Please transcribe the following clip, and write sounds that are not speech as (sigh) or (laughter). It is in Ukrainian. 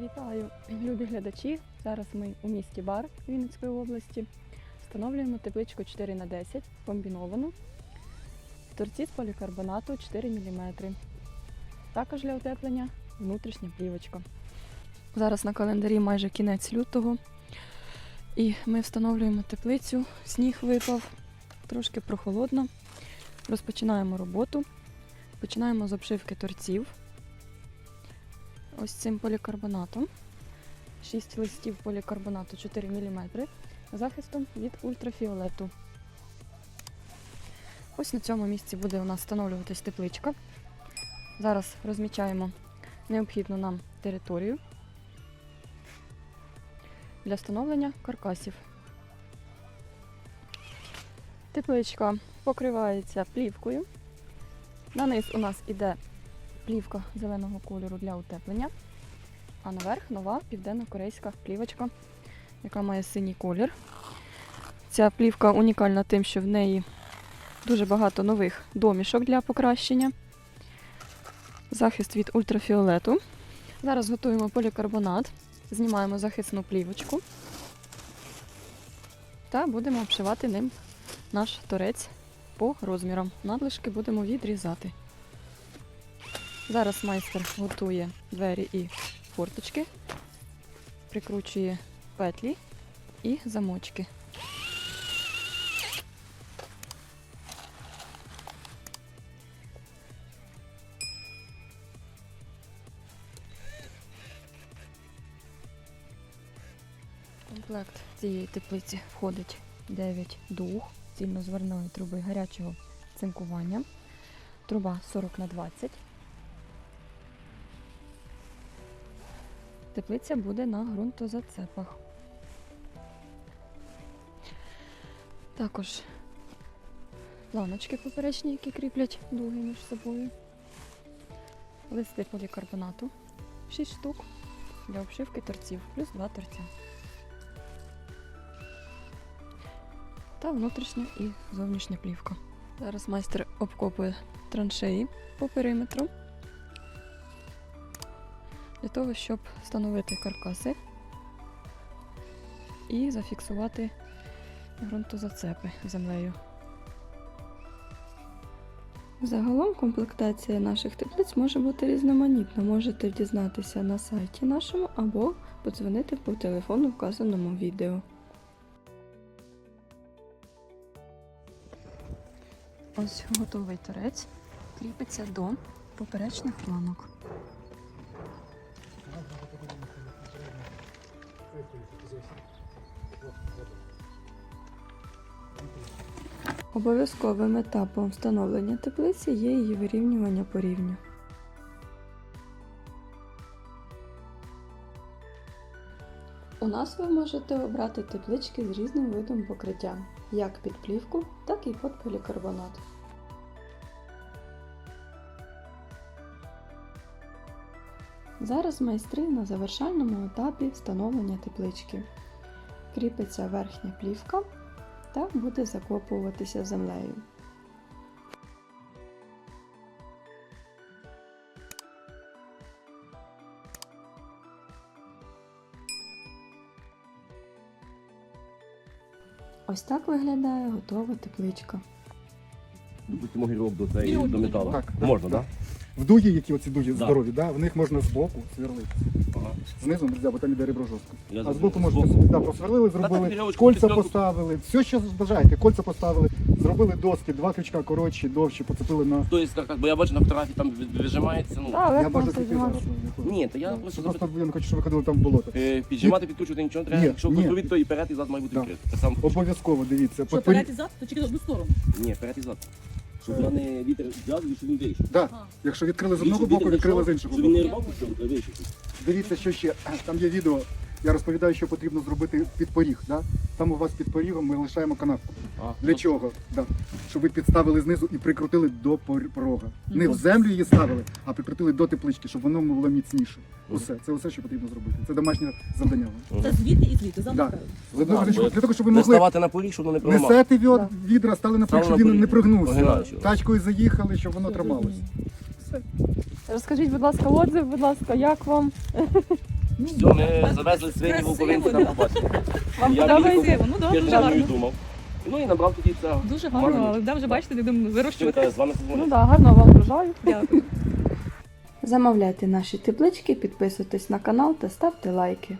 Вітаю, любі глядачі. Зараз ми у місті Бар Вінницької області. Встановлюємо тепличку 4 х 10 комбіновану. В торці з полікарбонату 4 мм. Також для утеплення внутрішня плівочка. Зараз на календарі майже кінець лютого. І ми встановлюємо теплицю. Сніг випав, трошки прохолодно. Розпочинаємо роботу. Починаємо з обшивки торців ось цим полікарбонатом. 6 листів полікарбонату 4 мм захистом від ультрафіолету. Ось на цьому місці буде у нас встановлюватись тепличка. Зараз розмічаємо необхідну нам територію для встановлення каркасів. Тепличка покривається плівкою. На низ у нас іде плівка зеленого кольору для утеплення. А наверх нова південно-корейська плівочка, яка має синій колір. Ця плівка унікальна тим, що в неї дуже багато нових домішок для покращення. Захист від ультрафіолету. Зараз готуємо полікарбонат, знімаємо захисну плівочку та будемо обшивати ним наш торець по розмірам. Надлишки будемо відрізати. Зараз майстер готує двері і форточки, прикручує петлі і замочки. Комплект цієї теплиці входить 9 дуг. Цільнозварної труби гарячого цинкування, труба 40 на 20 Теплиця буде на ґрунтозацепах. Також планочки поперечні, які кріплять дуги між собою. Листи полікарбонату 6 штук для обшивки торців, плюс 2 торця. Та внутрішня і зовнішня плівка. Зараз майстер обкопує траншеї по периметру для того, щоб встановити каркаси і зафіксувати ґрунтозацепи землею. Загалом комплектація наших теплиць може бути різноманітна. Можете дізнатися на сайті нашому або подзвонити по телефону вказаному відео. Ось готовий торець кріпиться до поперечних планок. Обов'язковим етапом встановлення теплиці є її вирівнювання по рівню. У нас ви можете обрати теплички з різним видом покриття, як під плівку, так і під полікарбонат. Зараз майстри на завершальному етапі встановлення теплички. Кріпиться верхня плівка та буде закопуватися землею. Ось так виглядає готова тепличка. Гірок до до металу. Можна, так. Так? В дугі, які оці дугі Да. здорові, да, в них можна збоку сверлити. Ага. Знизу нельзя, бо там іде ребро жорстко. Я А зрозумів. збоку можете Збоку. собі да, просверлили, зробили, вірьовочку кольця підтягнути. поставили, все, що бажаєте, кольця поставили, зробили доски, два крючка коротші, довші, поцепили на. Тобто, як так, бо я бачу на фотографії там від- віджимається, ну. Я бачу такі зараз. Ні, то я Я просто Просто запитав. я не хочу, щоб ви ходили там в болото. Е, Піджимати, підкручувати нічого не треба. Ні, Якщо ні. кутові, то і перед, і зад має бути Да. Так само. Обов'язково дивіться. Що Подпорі- перед і зад, то тільки в одну сторону. Ні, перед і зад. Щоб вона не вітер взяв і щоб він вийшов. Так. Якщо відкрили з одного боку, відкрили з іншого Щоб він боку. не рвав, щоб вийшов. Дивіться, що ще там є відео. Я розповідаю, що потрібно зробити під поріг. Да? Там у вас під порігом ми лишаємо канавку. А, Для чого? Да. Щоб ви підставили знизу і прикрутили до пор- порога. Не в землю її ставили, а прикрутили до теплички, щоб воно було міцніше. Усе. Це усе, що потрібно зробити. Це домашнє завдання. вам. Це звідти і звідти, Да. замикаю. З одного Да, речі, бо для того, щоб ви Не могли ставати на поріг, щоб воно не проламало. несете від, Да. відра, стали на поріг, Стали щоб на він не поріг. прогнувся. Погинаючи. Тачкою заїхали, щоб воно трималось. Розкажіть, будь ласка, отзив, будь ласка, як вам? (laughs) Все, ми завезли свині вуковинці на побачення. Вам Я подобається? Ну, добре, дуже гарно. думав. Ну і набрав тоді це. Дуже гарно, Гарно. але да, вже бачите, я думаю, вирощувати. з вами Ну так, гарного вам врожаю. Дякую. (laughs) Замовляйте наші теплички, підписуйтесь на канал та ставте лайки.